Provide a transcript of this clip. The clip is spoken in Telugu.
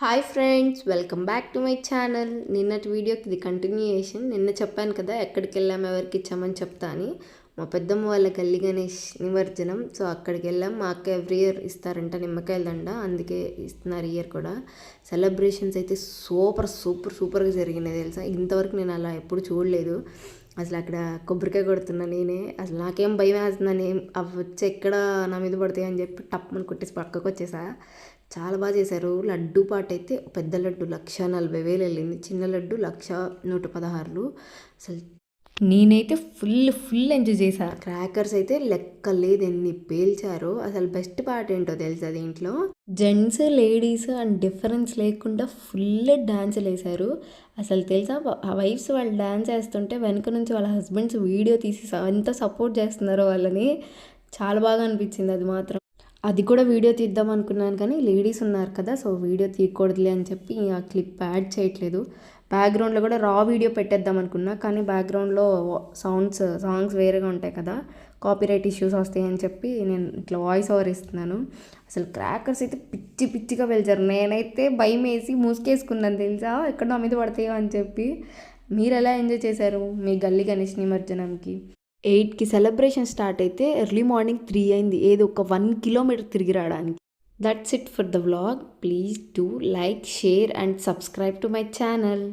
Hi friends welcome back to my channel నిన్నటి వీడియోకి ఇది కంటిన్యూయేషన్ నిన్న చెప్పాను కదా ఎక్కడికి వెళ్ళాము ఎవరికి ఇచ్చామని చెప్తా అని మా పెద్దమ్మ వాళ్ళ గల్లి గణేష్ నిమజ్జనం. సో అక్కడికి వెళ్ళాం మా అక్క ఎవ్రీ ఇయర్ ఇస్తారంట నిమ్మకాయల దండ. అందుకే ఇస్తున్నారు ఇయర్ కూడా. సెలబ్రేషన్స్ అయితే సూపర్ సూపర్ సూపర్గా జరిగినాయి తెలుసా? ఇంతవరకు నేను అలా ఎప్పుడు చూడలేదు. అసలు అక్కడ కొబ్బరికాయ కొడుతున్నా నేనే. అసలు నాకేం భయం వేస్తున్నాను ఏం అవి వచ్చి ఎక్కడ నా మీద పడతాయి అని చెప్పి టప్పని కొట్టేసి పక్కకు వచ్చేసా. చాలా బాగా చేశారు. లడ్డు పాట అయితే పెద్ద లడ్డు. లక్ష నలభై వేలు వెళ్ళింది. చిన్న లడ్డు లక్ష నూట పదహారులు. అసలు నేనైతే ఫుల్ ఫుల్ ఎంజాయ్ చేశా. క్రాకర్స్ అయితే లెక్క లేదు ఎన్ని పేల్చారో. అసలు బెస్ట్ పార్ట్ ఏంటో తెలుసా దీంట్లో? జెంట్స్ లేడీస్ అండ్ డిఫరెన్స్ లేకుండా ఫుల్ డాన్సులు వేశారు. అసలు తెలుసా ఆ వైఫ్స్ వాళ్ళు డాన్స్ వేస్తుంటే వెనక నుంచి వాళ్ళ హస్బెండ్స్ వీడియో తీసి ఎంత సపోర్ట్ చేస్తున్నారో వాళ్ళని. చాలా బాగా అనిపించింది అది మాత్రం. అది కూడా వీడియో తీద్దాం అనుకున్నాను కానీ లేడీస్ ఉన్నారు కదా సో వీడియో తీయకూడదులే అని చెప్పి ఆ క్లిప్ యాడ్ చేయట్లేదు. బ్యాక్గ్రౌండ్లో కూడా రా వీడియో పెట్టేద్దాం అనుకున్నా కానీ బ్యాక్గ్రౌండ్లో సౌండ్స్ సాంగ్స్ వేరేగా ఉంటాయి కదా కాపీరైట్ ఇష్యూస్ వస్తాయని చెప్పి నేను ఇట్లా వాయిస్ ఓవర్ ఇస్తున్నాను. అసలు క్రాకర్స్ అయితే పిచ్చి పిచ్చిగా వెళ్తారు నేనైతే భయం వేసి మూసుకేసుకున్నాను తెలుసా? ఎక్కడ నా మీద పడతాయో అని చెప్పి. మీరు ఎలా ఎంజాయ్ చేశారు మీ గల్లీ గణేష్ నిమజ్జనంకి? ఎయిట్కి సెలబ్రేషన్ స్టార్ట్ అయితే ఎర్లీ మార్నింగ్ త్రీ అయింది. ఏదో ఒక వన్ కిలోమీటర్ తిరిగి రావడానికి. That's it for the vlog please do like share and subscribe to my channel